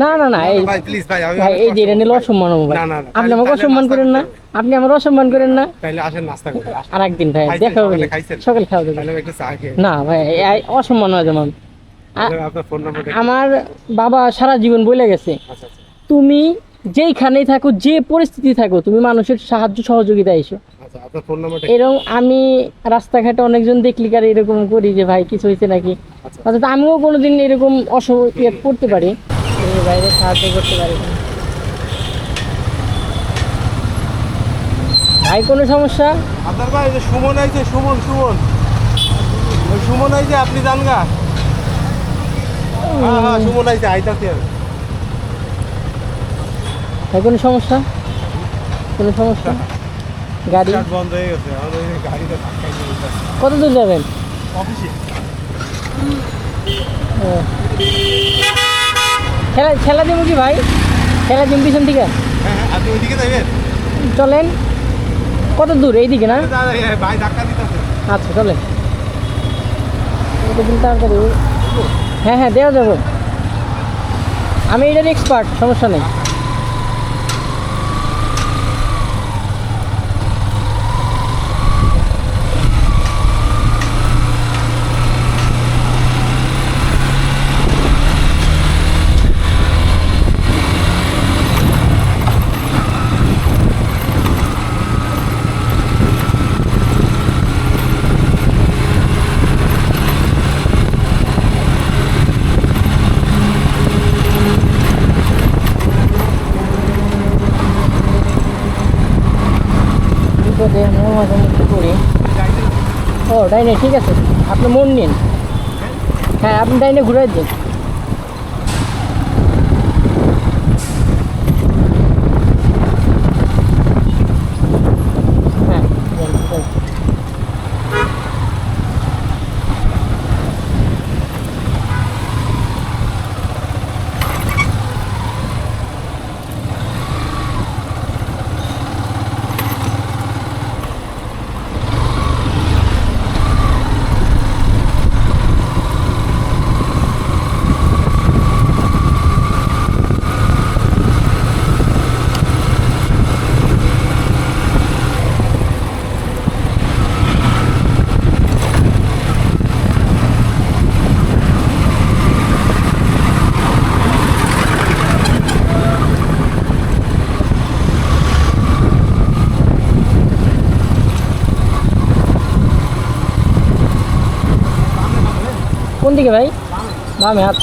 না, না, না এই ভাই এই যে এটা নিলে অসম্মান হব ভাই। আপনি আমাকে অসম্মান করেন না। আপনি আমার অসম্মান করেন না। আর একদিন ভাই দেখা হবে। না। সকাল খাওয়া দেবে ভাই অসম্মান হয় যেমন আমার বাবা সারা জীবন বলে গেছে আচ্ছা আচ্ছা। তুমি যেইখানেই থাকো যে পরিস্থিতি থাকো তুমি মানুষের সাহায্য সহযোগিতা এসো। আচ্ছা আপনার ফোন নাম্বারটা এরকম আমি রাস্তাঘাটে অনেকজন দেখলি কার এরকম করি যে ভাই কিছু হয়েছে নাকি? আচ্ছা। অর্থাৎ আমিও কোনোদিন এরকম অসহায় করতে পারি। বাইরে সাহায্য করতে পারি না। ভাই কোনো সমস্যা? আপনার ভাই যে সুমন আইছে সুমন সুমন। ওই সুমন আইছে আপনি জান গা। হ্যাঁ হ্যাঁ সুমন আইছে আইতাছি ভাই কোনো সমস্যা? কোনো সমস্যা? গাড়ি? বন্ধ হয়ে গেছে। কত দূর যাবেন? অফিসে। খেলা খেলা দিব কি ভাই? খেলা দিন পিছন থেকে? হ্যাঁ হ্যাঁ আপনি ওইদিকে যাবেন? চলেন। কত দূর? এইদিকে না? এই ভাই ধাক্কা দিতেছে। আচ্ছা চলেন। তাড়াতাড়ি হ্যাঁ হ্যাঁ দেওয়া যাবে। আমি এটার এক্সপার্ট সমস্যা নেই। বিপদে আমিও মাঝে মধ্যে করি। ও, ডাইনে, ঠিক আছে। আপনি মন নিন। হ্যাঁ আপনি ডাইনে ঘুরে দিন হ্যাঁ যান, যান। কোন দিকে ভাই? বামে হাত।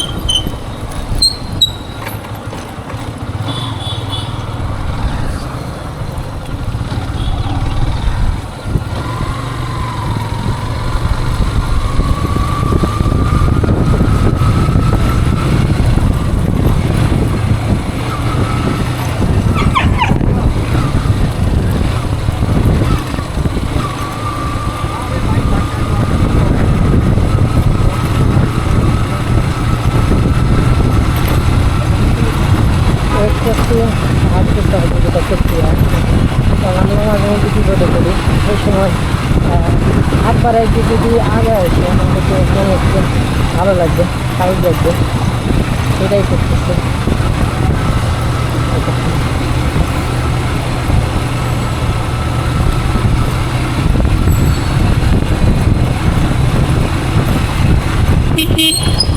ভালো হয়েছে একটু ভালো লাগবে ভালো লাগবে সেটাই করতেছে Beep beep.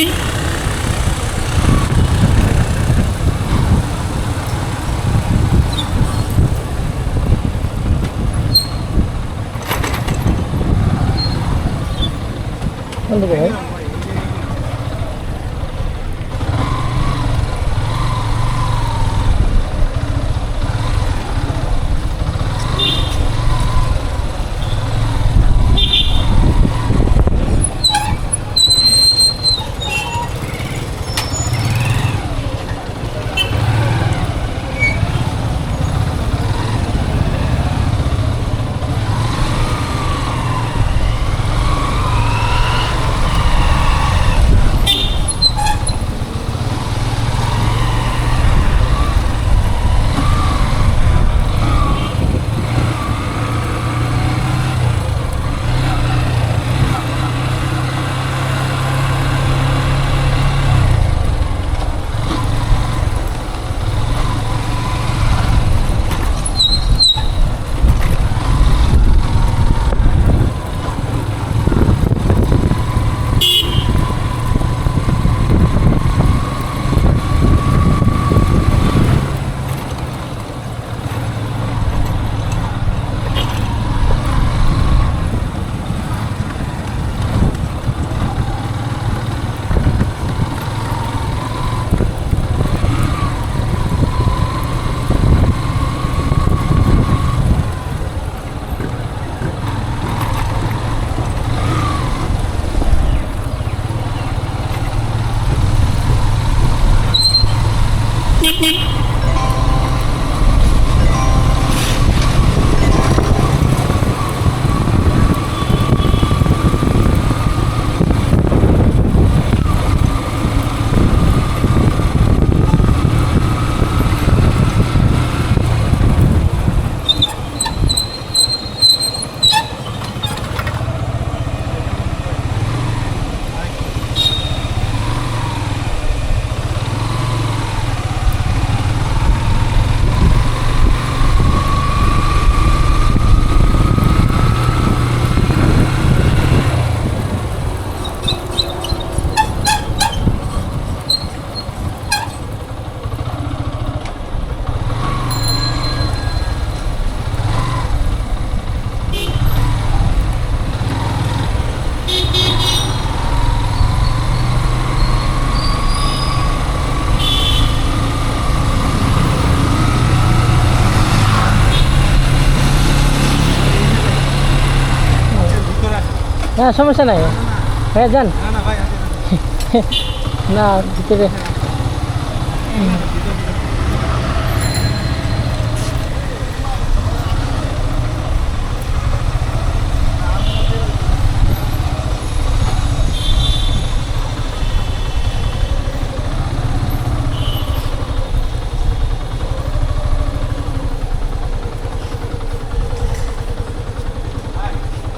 Hehehe সমস্যা নাই। হ্যাঁ যান। না ভিতরে।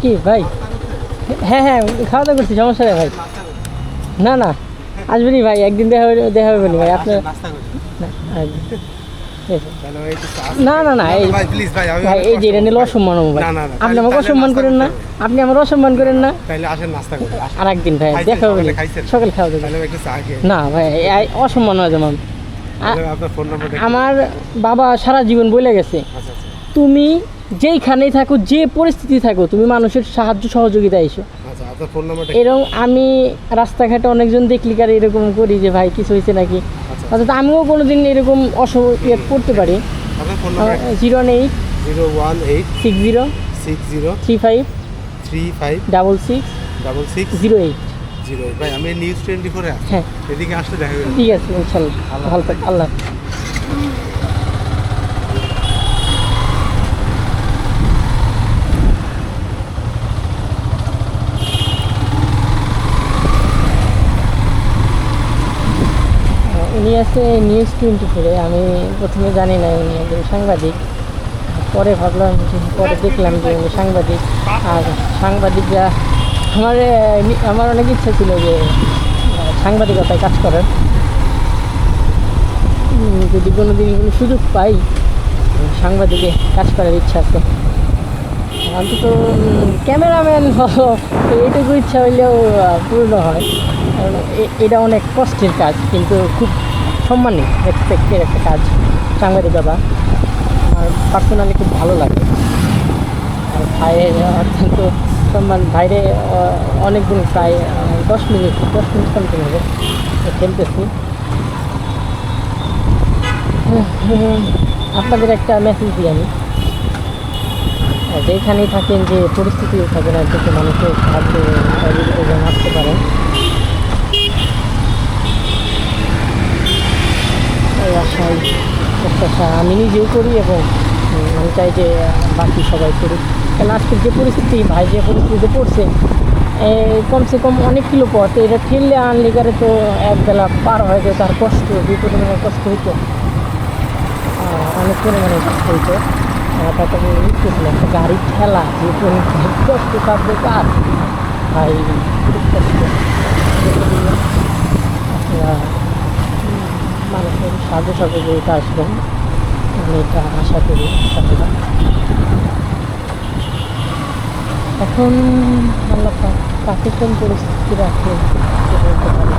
কি ভাই? হ্যাঁ হ্যাঁ খাওয়া দাওয়া করছি সমস্যা নেই ভাই। না না আসবেনি ভাই একদিন দেখা হবে দেখা হবে ভাই আপনার না, ভাই একটু চা না না না এই ভাই এই যে এটা নিলে অসম্মান হব ভাই। আপনি আমাকে অসম্মান করেন না। আপনি আমার অসম্মান করেন না। তাহলে আসেন নাস্তা করি আসেন। আর একদিন ভাই দেখা হবে সকালে খাওয়া দাওয়া তাহলে একটু চা খেয়ে। না ভাই অসম্মান হয় যেমন আপনার ফোন নাম্বার আমার বাবা সারা জীবন বলে গেছে। আচ্ছা আচ্ছা। তুমি যেইখানেই থাকো যে পরিস্থিতি থাকো তুমি মানুষের সাহায্য সহযোগিতা এসো। আচ্ছা নাম্বারটা এরকম আমি রাস্তাঘাটে অনেকজন দেখলি কার এরকম করি যে ভাই কিছু হয়েছে নাকি? আচ্ছা অর্থাৎ আমিও কোনোদিন এরকম অস ইয়ে করতে পারি। Zero eight zero one eight six zero six zero three five three five double six double six zero eight. Zero ভাই আমি নিউজ টোয়েন্টি ফোরে হ্যাঁ। এদিকে আসলে দেখা ঠিক আছে ইনশাল্লাহ। ভালো থাক আল্লাহ উনি আছে নিউজ টোয়েন্টি ফোরে আমি প্রথমে জানি না উনি একজন সাংবাদিক। পরে ভাবলাম পরে দেখলাম যে উনি সাংবাদিক। আর সাংবাদিকরা আমার আমার অনেক ইচ্ছা ছিল যে সাংবাদিকতায় কাজ করার। যদি কোনো দিন কোনো সুযোগ পাই, সাংবাদিকে কাজ করার ইচ্ছা আছে। অন্তত ক্যামেরাম্যান এইটুকু ইচ্ছা হইলেও পূর্ণ হয়। কারণ এটা অনেক কষ্টের কাজ, কিন্তু খুব সম্মানী রেসপেক্টের একটা কাজ সাংবাদিকতা আমার পার্সোনালি খুব ভালো লাগে। আর ভাইয়ের অত্যন্ত সম্মান বাইরে অনেক দিন প্রায় দশ মিনিট দশ মিনিট সামথিং হবে। খেলতেছি। আপনাদের একটা মেসেজ দিই আমি। যেখানেই থাকেন যে পরিস্থিতি থাকেন আর কিছু মানুষের সাহায্য যেন আসতে পারেন। এই প্রত্যাশা আমি নিজেও করি এবং আমি চাই যে বাকি সবাই করুক। কারণ আজকের যে পরিস্থিতি, ভাই যে পরিস্থিতিতে পড়ছে কমসে কম অনেক কিলো পথ। এটা ঠেললে আনলে করে তো এক বেলা পার হয়ে যেত তার কষ্ট বিপদে কষ্ট হইতো। অনেক পরিমাণে কষ্ট হইতো। আমি একটা গাড়ি ঠেলা, যে পরিমাণে কষ্ট থাকবে কার ভাই খুব কষ্ট আপনারা মানুষের সাথে সাথে যেটা আসবেন এটা আশা করি আশা এখন আল্লাহ পাকিস্তান পরিস্থিতি রাখে, কে বলতে পারে?